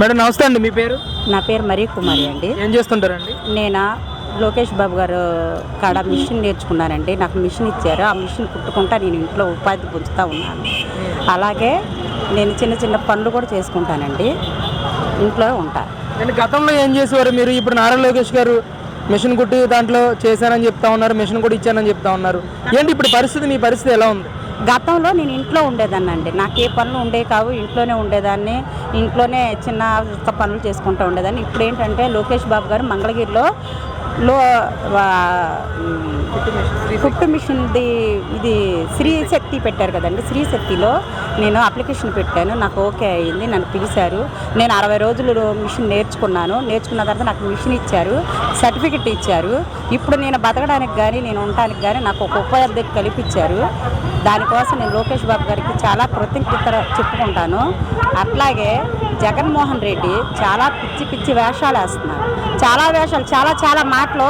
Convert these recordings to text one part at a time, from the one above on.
Madam నమస్తే అండి మీ పేరు? నా పేరు మరీ కుమారి అండి. ఏం చేస్తుంటారండి? నేను లోకేష్ బాబు గారు కాడ మిషన్ నేర్చుకున్నానండి నాకు మిషన్ ఇచ్చారు. ఆ మిషన్ కుట్టుకుంటా నేను ఇంట్లో ఉపాధి పొందుతూ ఉన్నాను. అలాగే నేను చిన్న చిన్న పనులు కూడా చేసుకుంటానండి. ఇంట్లో ఉంటా. నేను గతంలో ఏం చేసేవారు మీరు? ఇప్పుడు నారా లోకేష్ గారు మిషన్ కుట్టి దాంట్లో చేశానని చెప్తా ఉన్నారు మిషన్ కూడా ఇచ్చానని చెప్తా ఉన్నారు. ఏంటి ఇప్పుడు పరిస్థితి? మీ పరిస్థితి ఎలా ఉంది? గతంలో నేను ఇంట్లో ఉండేదాన్ని అండి నాకు ఏ పనులు ఉండే కావు ఇంట్లోనే ఉండేదాన్ని. ఇంట్లోనే చిన్న పనులు చేసుకుంటూ ఉండేదాన్ని. ఇప్పుడు ఏంటంటే లోకేష్ బాబు గారు మంగళగిరిలో లో కుట్టు మిషన్ది ఇది శ్రీశక్తి పెట్టారు కదండి. శ్రీశక్తిలో నేను అప్లికేషన్ పెట్టాను. నాకు ఓకే అయింది. నన్ను పిలిచారు. నేను అరవై రోజులు మిషన్ నేర్చుకున్నాను. నేర్చుకున్న తర్వాత నాకు మిషన్ ఇచ్చారు. సర్టిఫికెట్ ఇచ్చారు. ఇప్పుడు నేను బతకడానికి కానీ నేను ఉండటానికి కానీ నాకు ఒక ఉపాధి కల్పించారు. దానికోసం నేను లోకేష్ బాబు గారికి చాలా కృతజ్ఞత చెప్పుకుంటాను. అట్లాగే జగన్మోహన్ రెడ్డి చాలా పిచ్చి పిచ్చి వేషాలు వేస్తున్నారు. చాలా వేషాలు చాలా చాలా మాటలు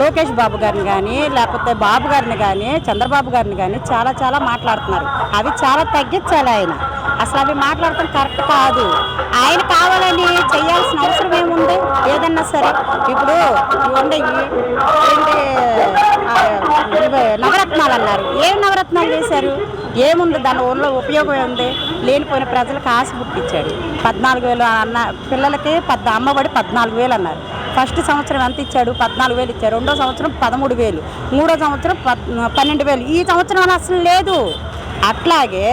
లోకేష్ బాబు గారిని కానీ లేకపోతే బాబు గారిని కానీ చంద్రబాబు గారిని కానీ చాలా చాలా మాట్లాడుతున్నారు. అవి చాలా తగ్గించాలి ఆయన. అసలు అవి మాట్లాడటం కరెక్ట్ కాదు. ఆయన కావాలని చేయాల్సిన అవసరం ఏముంది? ఏదన్నా సరే. ఇప్పుడు ఇవ్వండి నవరత్నాలు అన్నారు. ఏం నవరత్నాలు చేశారు? ఏముంది? దాని ఊళ్ళో ఉపయోగం ఏముంది? లేనిపోయిన ప్రజలకు ఆశ పుట్టించాడు. పద్నాలుగు వేలు అన్న పిల్లలకి పద్ద అమ్మబడి పద్నాలుగు వేలు అన్నారు. ఫస్ట్ సంవత్సరం ఎంత ఇచ్చాడు? పద్నాలుగు వేలు ఇచ్చారు. రెండో సంవత్సరం పదమూడు వేలు. మూడో సంవత్సరం పన్నెండు వేలు. ఈ సంవత్సరం అని అసలు లేదు. అట్లాగే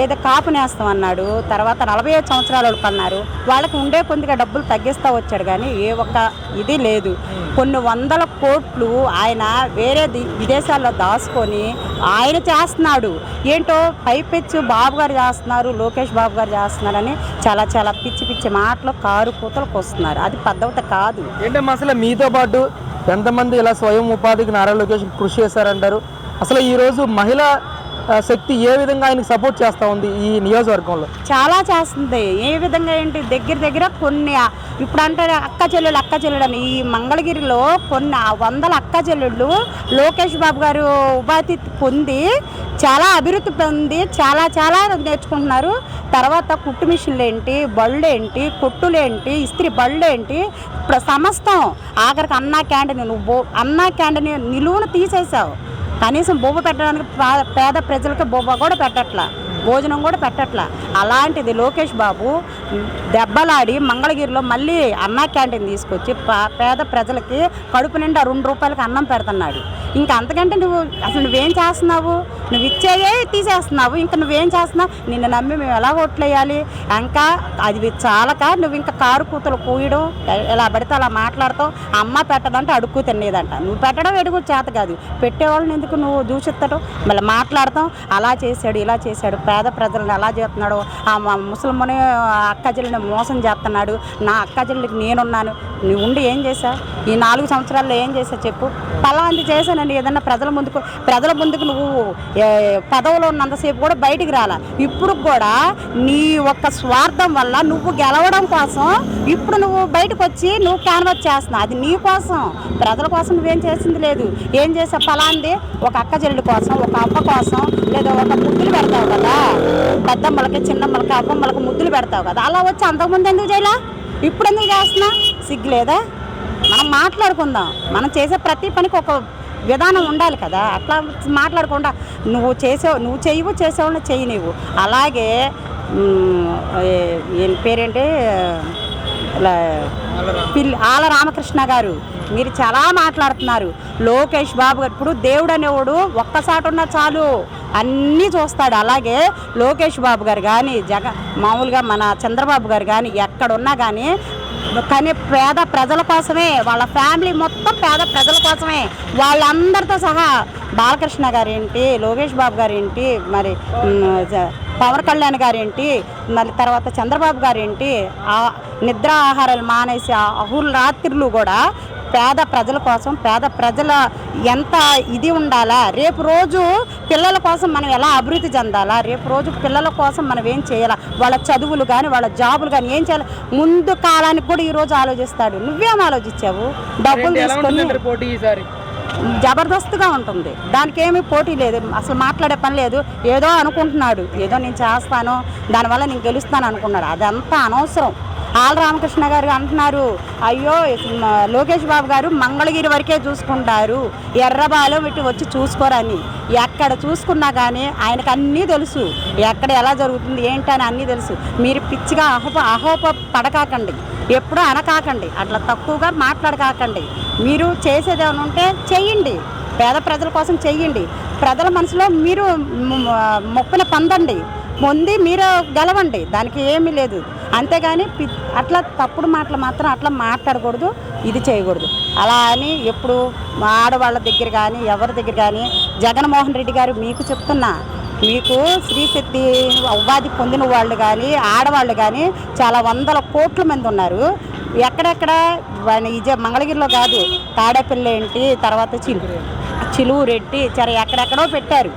ఏదో కాపు నేస్తాం అన్నాడు తర్వాత నలభై ఐదు సంవత్సరాల వాళ్ళకి అన్నారు వాళ్ళకి ఉండే కొద్దిగా డబ్బులు తగ్గిస్తూ వచ్చాడు కానీ ఏ ఒక్క ఇది లేదు. కొన్ని వందల కోట్లు ఆయన వేరే విదేశాల్లో దాచుకొని ఆయన చేస్తున్నాడు. ఏంటో పైపెచ్చు బాబు గారు చేస్తున్నారు లోకేష్ బాబు గారు చేస్తున్నారని చాలా చాలా పిచ్చి పిచ్చి మాటలు కారు కూతలకు వస్తున్నారు. అది పద్ధతి కాదు. ఏంటమ్మా అసలు మీతో పాటు ఎంతమంది ఇలా స్వయం ఉపాధికి నారా లోకేష్ కృషి చేశారంటారు? అసలు ఈరోజు మహిళా శక్తి ఏ విధంగా ఆయనకు సపోర్ట్ చేస్తూ ఉంది ఈ నియోజకవర్గంలో? చాలా చేస్తుంది. ఏ విధంగా ఏంటి దగ్గర దగ్గర కొన్ని ఇప్పుడు అంటారు అక్క చెల్లెలు అక్క చెల్లెడు అని ఈ మంగళగిరిలో కొన్ని వందల అక్క చెల్లెళ్ళు లోకేష్ బాబు గారు ఉపాధి పొంది చాలా అభివృద్ధి పొంది చాలా చాలా నేర్చుకుంటున్నారు. తర్వాత కుట్టు మిషన్లు ఏంటి బళ్ళు ఏంటి కొట్టులు ఏంటి ఇస్త్రీ బళ్ళు ఏంటి ఇప్పుడు సమస్తం ఆఖరికి అన్నా క్యాంటీన్ నువ్వు అన్నా క్యాంటీన్ నిలువును తీసేసావు. కనీసం బొబ్బ పెట్టడానికి పా- పేద ప్రజలకు బొబ్బ కూడా పెట్టట్లా. భోజనం కూడా పెట్టట్లా. అలాంటిది లోకేష్ బాబు దెబ్బలాడి మంగళగిరిలో మళ్ళీ అన్నా క్యాంటీన్ తీసుకొచ్చి పేద ప్రజలకి కడుపు నిండా రెండు రూపాయలకి అన్నం పెడుతున్నాడు. ఇంకా అంతకంటే నువ్వు అసలు నువ్వేం చేస్తున్నావు? నువ్వు ఇచ్చేయే తీసేస్తున్నావు. ఇంకా నువ్వేం చేస్తున్నావు? నిన్ను నమ్మి మేము ఎలా ఓట్లేయాలి? ఇంకా అది చాలక నువ్వు ఇంకా కారు కూతులు కూయడం ఎలా పడితే అలా మాట్లాడతావు. అమ్మ పెట్టదంటే అడుక్కు తినేదంట. నువ్వు పెట్టడం ఎడుగు చేత కాదు. పెట్టేవాళ్ళని ఎందుకు నువ్వు దూషిత్తడం? మళ్ళీ మాట్లాడతాం. అలా చేశాడు ఇలా చేశాడు. పేద ప్రజలను ఎలా చేస్తున్నాడు? ఆ మ- అక్కజల్ని మోసం చేస్తున్నాడు. నా అక్కజల్లికి నేనున్నాను. నువ్వు ఉండి ఏం చేశా? ఈ నాలుగు సంవత్సరాల్లో ఏం చేశా చెప్పు? పలాంటి చేశానండి ఏదన్నా ప్రజల ముందుకు ప్రజల ముందుకు నువ్వు పదవులో పదవిలో ఉన్నంతసేపు కూడా బయటికి రాలా. ఇప్పుడు కూడా నీ ఒక్క స్వార్థం వల్ల నువ్వు గెలవడం కోసం ఇప్పుడు నువ్వు బయటకు వచ్చి నువ్వు క్యాన్వాస్ చేస్తున్నావు అది నీ కోసం. ప్రజల కోసం నువ్వేం చేసింది లేదు. ఏం చేసా ఫలాంది ఒక అక్క చెల్లెలి కోసం ఒక అమ్మ కోసం లేదా ఒక ముద్దులు పెడతావు కదా? పెద్దమ్మలకి చిన్నమ్మలకి అబ్బమ్మలకి ముద్దులు పెడతావు కదా? అలా వచ్చి అంతకుముందు ఎందుకు చేయాలా? ఇప్పుడు ఎందుకు చేస్తున్నా? సిగ్గు లేదా? మనం మాట్లాడుకుందాం. మనం చేసే ప్రతి పనికి ఒక విధానం ఉండాలి కదా. అట్లా మాట్లాడకుండా నువ్వు చేసావు నువ్వు చేయవు చేసేవాళ్ళు చెయ్యి నువ్వు అలాగే పేరేంటి? ఇలా పిల్లి ఆల రామకృష్ణ గారు మీరు చాలా మాట్లాడుతున్నారు. లోకేష్ బాబు గారు ఇప్పుడు దేవుడు అనేవాడు ఒక్కసారి ఉన్నా చాలు. అన్నీ చూస్తాడు. అలాగే లోకేష్ బాబు గారు కానీ జగ మామూలుగా మన చంద్రబాబు గారు కానీ ఎక్కడున్నా కానీ కానీ పేద ప్రజల కోసమే వాళ్ళ ఫ్యామిలీ మొత్తం పేద ప్రజల కోసమే. వాళ్ళందరితో సహా బాలకృష్ణ గారేంటి లోకేష్ బాబు గారేంటి మరి పవన్ కళ్యాణ్ గారేంటి మళ్ళీ తర్వాత చంద్రబాబు గారేంటి నిద్ర ఆహారాలు మానేసి అహుల్ రాత్రులు కూడా పేద ప్రజల కోసం పేద ప్రజల ఎంత ఇది ఉండాలా? రేపు రోజు పిల్లల కోసం మనం ఎలా అభివృద్ధి చెందాలా? రేపు రోజు పిల్లల కోసం మనం ఏం చేయాలా? వాళ్ళ చదువులు కానీ వాళ్ళ జాబులు కానీ ఏం చేయాలి? ముందు కాలానికి కూడా ఈరోజు ఆలోచిస్తాడు. నువ్వేం ఆలోచించావు? డబ్బులు తీసుకొని జబర్దస్త్గా ఉంటుంది. దానికి ఏమీ పోటీ లేదు. అసలు మాట్లాడే పని లేదు. ఏదో అనుకుంటున్నాడు. ఏదో నేను చేస్తాను. దానివల్ల నేను గెలుస్తాను అనుకున్నాడు. అదంతా అనవసరం. ఆల రామకృష్ణ గారు అంటున్నారు అయ్యో లోకేష్ బాబు గారు మంగళగిరి వరకే చూసుకుంటారు. ఎర్రబాలో ఇటు వచ్చి చూసుకోరని. ఎక్కడ చూసుకున్నా కానీ ఆయనకు అన్నీ తెలుసు. ఎక్కడ ఎలా జరుగుతుంది ఏంటని అన్నీ తెలుసు. మీరు పిచ్చిగా అహోప అహోప పడకాకండి. ఎప్పుడూ అనకాకండి. అట్లా తక్కువగా మాట్లాడకాకండి. మీరు చేసేది ఉంటే చెయ్యండి. పేద ప్రజల కోసం చెయ్యండి. ప్రజల మనసులో మీరు మొక్కులు మొక్కున పొందండి. పొంది మీరు గెలవండి. దానికి ఏమీ లేదు. అంతేగాని పి- అట్లా తప్పుడు మాటలు మాత్రం అట్లా మాట్లాడకూడదు ఇది చేయకూడదు. అలా అని ఎప్పుడు మా ఆడవాళ్ళ దగ్గర కానీ ఎవరి దగ్గర కానీ జగన్మోహన్ రెడ్డి గారు మీకు చెప్తున్నా మీకు స్త్రీశక్తి ఉపాధి పొందిన వాళ్ళు కానీ ఆడవాళ్ళు కానీ చాలా వందల కోట్ల మంది ఉన్నారు. ఎక్కడెక్కడ ఇజ మంగళగిరిలో కాదు తాడేపల్లి ఏంటి తర్వాత చిలువు చిలువురెడ్డి చాలా ఎక్కడెక్కడో పెట్టారు.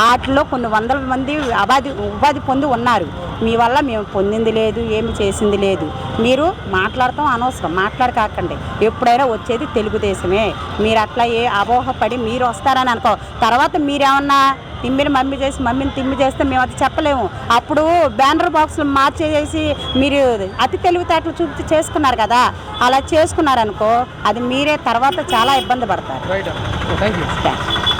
వాటిలో కొన్ని వందల మంది ఉపాధి ఉపాధి పొంది ఉన్నారు. మీ వల్ల మేము పొందింది లేదు ఏమి చేసింది లేదు. మీరు మాట్లాడటం అనవసరం. మాట్లాడకాకండి. ఎప్పుడైనా వచ్చేది తెలుగుదేశమే. మీరు అట్లా ఏ అపోహపడి మీరు వస్తారని అనుకో. తర్వాత మీరేమన్నా తిమ్మిని మమ్మీ చేసి మమ్మీని తిమ్మి చేస్తే మేము అది చెప్పలేము. అప్పుడు బ్యానర్ బాక్సులు మార్చేసి మీరు అతి తెలివితేటలు చూపించి చేసుకున్నారు కదా. అలా చేసుకున్నారనుకో అది మీరే తర్వాత చాలా ఇబ్బంది పడతారు. Thank you.